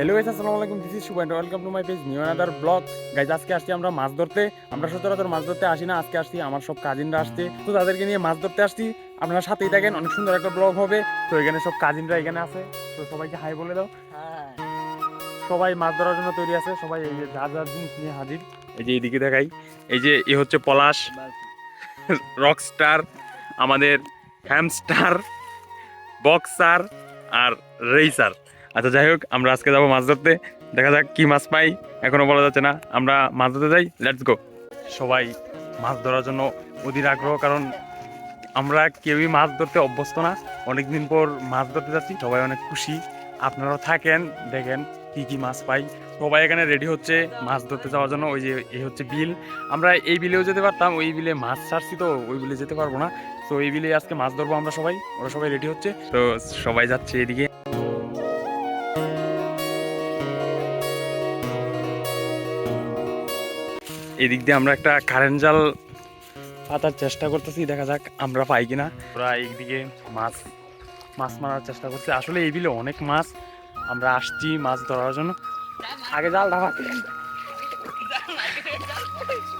Hello guys আসসালামু আলাইকুম this is Shubho welcome to my page new another blog guys আজকে আসছি আমরা মাছ ধরতে। আমরা সচরাচর মাছ ধরতে আসি না আজকে আসছি আমার সব কাজিনরা আসছে। তো তাদেরকে নিয়ে মাছ ধরতে আসছি। আপনারা সাথেই থাকেন অনেক সুন্দর একটা ব্লগ হবে। তো এখানে সব কাজিনরা এখানে আছে। তো সবাইকে হাই বলে দাও। সবাই মাছ ধরার জন্য তৈরি আছে। সবাই এই যে যার যার জিনিস নিয়ে হাজির। এই যে এইদিকে দেখাই। এই যে এ হচ্ছে পলাশ। রকস্টার আমাদের হ্যামস্টার বক্সার আর রেইসার আচ্ছা যাই হোক, আমরা আজকে যাব মাছ ধরতে। দেখা যাক কি মাছ পাই। এখনও বলা যাচ্ছে না, আমরা মাছ ধরতে যাই। লেটস গো সবাই মাছ ধরার জন্য অধীর আগ্রহ, কারণ আমরা কেউই মাছ ধরতে অভ্যস্ত না। অনেকদিন পর মাছ ধরতে যাচ্ছি। সবাই অনেক খুশি। আপনারাও থাকেন, দেখেন কি কি মাছ পাই। সবাই এখানে রেডি হচ্ছে মাছ ধরতে যাওয়ার জন্য। ওই যে, এই হচ্ছে বিল। আমরা এই বিলেও যেতে পারতাম, ওই বিলে মাছ ছাড়ছি তো, ওই বিলে যেতে পারব না। তো এই বিলে আজকে মাছ ধরবো আমরা সবাই। ওরা সবাই রেডি হচ্ছে। তো সবাই যাচ্ছে এদিকে। এদিক দিয়ে আমরা একটা কারেন্ট জাল পাতার চেষ্টা করতেছি দেখা যাক আমরা পাই কিনা। ওরা এইদিকে মাছ মাছ মারার চেষ্টা করছে। আসলে এই বিলে অনেক মাছ আমরা আসছি মাছ ধরার জন্য। আগে জাল ফাটি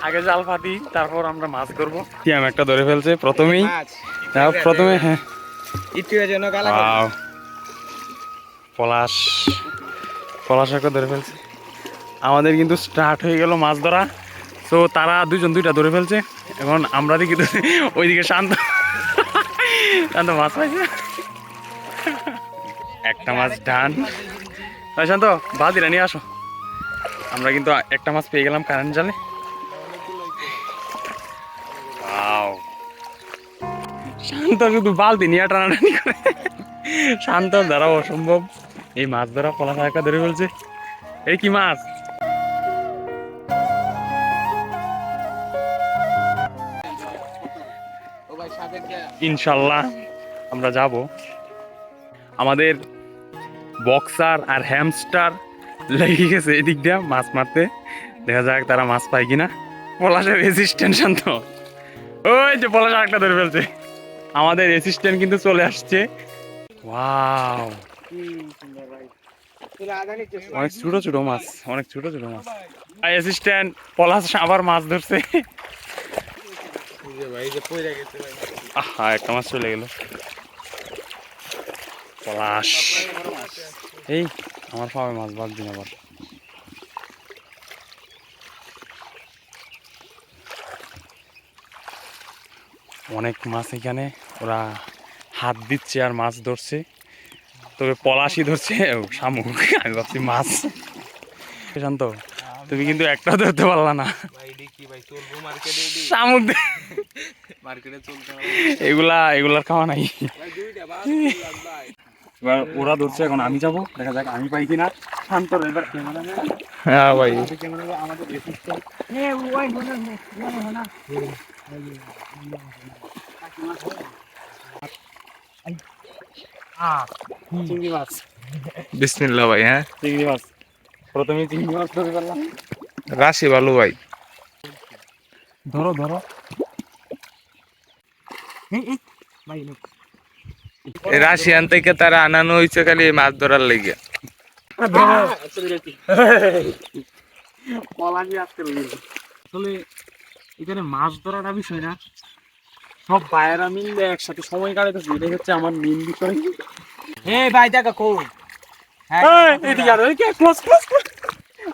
আগে জাল ফাটি তারপর আমরা মাছ ধরবো। টিয়াম একটা ধরে ফেলছে প্রথমেই? প্রথমে হ্যাঁ। পলাশ পলাশ একটা ধরে ফেলছে। আমাদের কিন্তু স্টার্ট হয়ে গেল মাছ ধরা। তো তারা দুজন দুইটা ধরে ফেলছে। এখন আমরা দেখি তো ওইদিকে শান্ত শান্ত মাছ পাইছে। একটা মাছ ডান। শান্ত, বালতিটা নিয়ে আসো। আমরা কিন্তু একটা মাছ পেয়ে গেলাম কারেন্ট জালে. শান্ত শুধু বালতি নিয়ে টানাটানি করে। শান্ত দ্বারা অসম্ভব। এই মাছ ধরা একটা ধরে ফেলছে। এই কি মাছ? ইনশাল্লাহ আমরা যাব। আমাদের বক্সার আর হ্যামস্টার লেগে গেছে এদিক দিয়ে, মাছ মারতে। দেখা যাক তারা মাছ পায় কিনা। পলাশের অ্যাসিস্ট্যান্ট শান্ত। ওই যে পলাশ একটা ধরে ফেলছে। আমাদের অ্যাসিস্ট্যান্ট কিন্তু চলে আসছে। ওয়াও অনেক ছোট ছোট মাছ, অনেক ছোট ছোট মাছ। অ্যাসিস্ট্যান্ট পলাশ আবার মাছ ধরছে। ভাই যে গেছে ভাই। আহা, একটা মাছ চলে গেল। পলাশ। এই, আমার পাবে মাছ, বাদ দিন আবার। অনেক মাছ এখানে, ওরা হাত দিচ্ছে আর মাছ ধরছে। তবে পলাশই ধরছে শামুক, আমি ভাবছি মাছ। শান্ত, তুমি কিন্তু একটাও ধরতে পারলা না। এগুলা এগুলার খাওয়া নাই। এবার ওরা ধরছে এখন আমি যাব। দেখা যাক আমি পাই কিনা। শান্ত এবার ক্যামেরা হ্যাঁ ভাই। ক্যামেরা আমাদের assistant। আহ, চিংড়ি মাছ। বিসমিল্লাহ ভাই হ্যাঁ। চিংড়ি মাছ। প্রথমে চিংড়ি মাছ ধরে রাশি ভালো ভাই। ধরো ধরো। রাশিয়ান থেকে তারা আনানো হয়েছে খালি মাছ ধরার লেগে। আসলে এখানে মাছ ধরাটা বিষয় না। সব ভাইয়েরা মিললে একসাথে সময় কাটাইতেছে। এটাই হচ্ছে আমার মেন বিষয়। হে ভাই দেখা কো।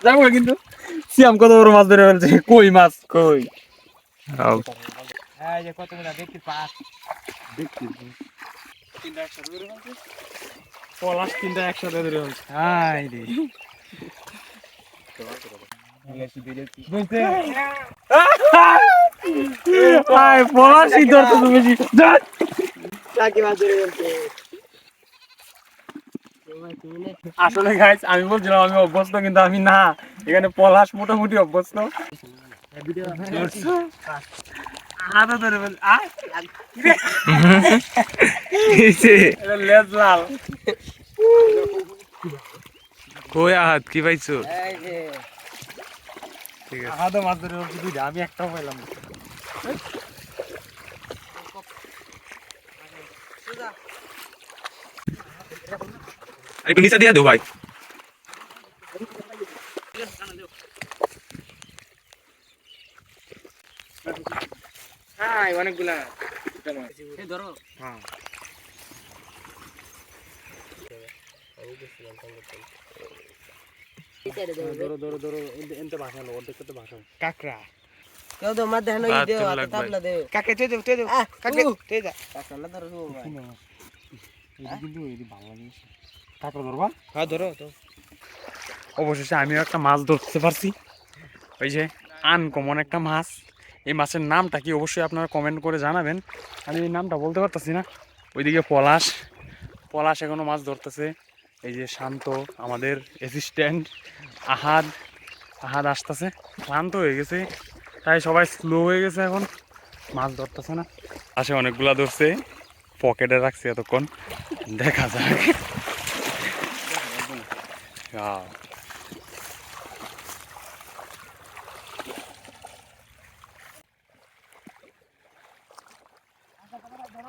যাব কিন্তু সিয়াম কত বড় মাছ ধরে ফেলছে। কই মাছ কই? যে পলাশ তিনটা একসাথে ধরে ফেলছে হাই রে। আয় পলাশই ধরতে তুমি বেশি। ধ্যাৎ। চাকি মাছ ধরে বলতে আসলে গাইস আমি বলছিলাম আমি অভ্যস্ত কিন্তু আমি না। এখানে পলাশ মোটামুটি অভ্যস্ত। কই আহাত কি পাইছো? ঠিক আছে। হাতে মাছ ধরে দুইটা? আমি একটাও পাইলাম। একটু নিচে দিয়ে দো ভাই। অনেকগুলা ধরো। হ্যাঁ। ধরো ধরো ধরো এনতে ভাষা লো অর্ধেক তো ভাষা কাকড়া। কেউ তো মার দেখেন ওই দেও হাতে তাবলা দেও কাকে তুই দে তুই দে আহ, কাকে উ। তুই দে কাকড়া না ধরো ভাই কিন্তু এই ভালো লাগে কাঁকড়া ধরবা? হ্যাঁ ধরো তো অবশেষে আমিও একটা মাছ ধরতে পারছি। ওই যে আনকমন একটা মাছ। এই মাছের নামটা কি অবশ্যই আপনারা কমেন্ট করে জানাবেন। আমি এই নামটা বলতে পারতেছি না। ওইদিকে পলাশ। পলাশ এখনও মাছ ধরতেছে। এই যে শান্ত আমাদের অ্যাসিস্ট্যান্ট আহাদ। আহাদ আসতেছে। ক্লান্ত হয়ে গেছে। তাই সবাই স্লো হয়ে গেছে এখন। মাছ ধরতেছে না। আসে অনেকগুলা ধরছে। পকেটে রাখছে এতক্ষণ। দেখা যাক।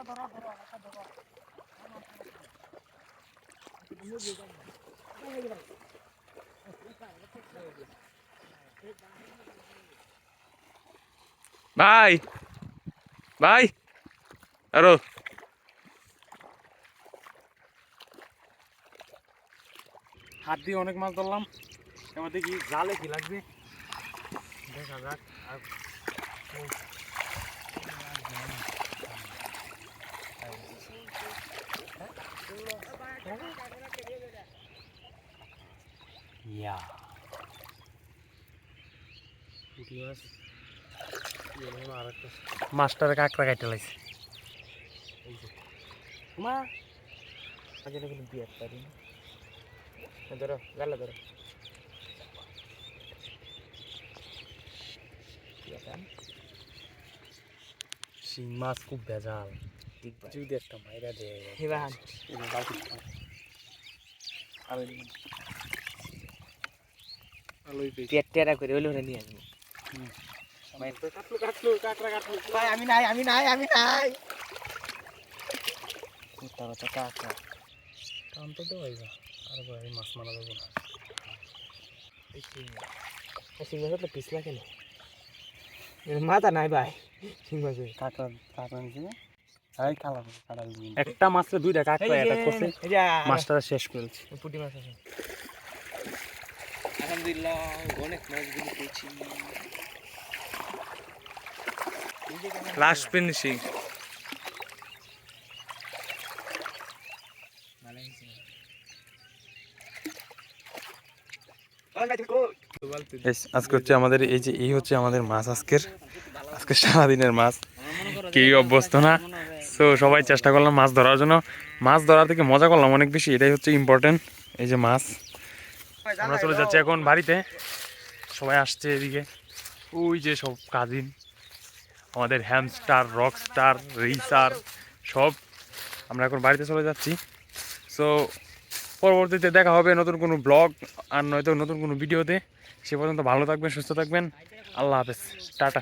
আহ ভাই ভাই, আরও। হাত দিয়ে অনেক মাছ ধরলাম। এবার দেখি জালে কি লাগবে। দেখা যাক, আর ইয়া মাস্টার কাঁকড়া কাটতে লাগছে মা! আগে দেখুন বিয়ার পারি ধরো গালে ধরো। শিং মাছ খুব ভেজাল। ঠিক ভাই যদি একটা মাইরা দেয় পেয়েছি পেট টেরা করে হলে ওরা নিয়ে আসব। কাটলো কাটলো কাঁকড়া কাটলো ভাই আমি নাই আমি নাই আমি নাই। তারা তো কাকা কাম তো দেওয়াই না। আর ভাই মাছ মারা যাব না। সিং মাছ তো পিছলা কেন? মাথা নাই ভাই। কাঁকড়া কাঁকড়া না একটা মাছের দুইটা কাঁকড়া করছে। মাছটা শেষ করেছে। পুটি মাছ আছে। আলহামদুলিল্লাহ অনেক মাছগুলো পেয়েছি। লাস্ট ফিনিশিং আজকে হচ্ছে আমাদের এই যে এই হচ্ছে আমাদের মাছ আজকের। আজকে সারাদিনের মাছ। কেউ অভ্যস্ত না? তো সবাই চেষ্টা করলাম মাছ ধরার জন্য। মাছ ধরা থেকে মজা করলাম অনেক বেশি এটাই হচ্ছে ইম্পর্টেন্ট এই যে মাছ। আমরা চলে যাচ্ছি এখন বাড়িতে। সবাই আসছে এদিকে। ওই যে সব কাজিন আমাদের হ্যামস্টার রকস্টার রেসার সব আমরা এখন বাড়িতে চলে যাচ্ছি। সো পরবর্তীতে দেখা হবে নতুন কোনো ব্লগ আর নয়তো নতুন কোনো ভিডিওতে। সে পর্যন্ত ভালো থাকবেন সুস্থ থাকবেন। আল্লাহ হাফেজ। টাটা।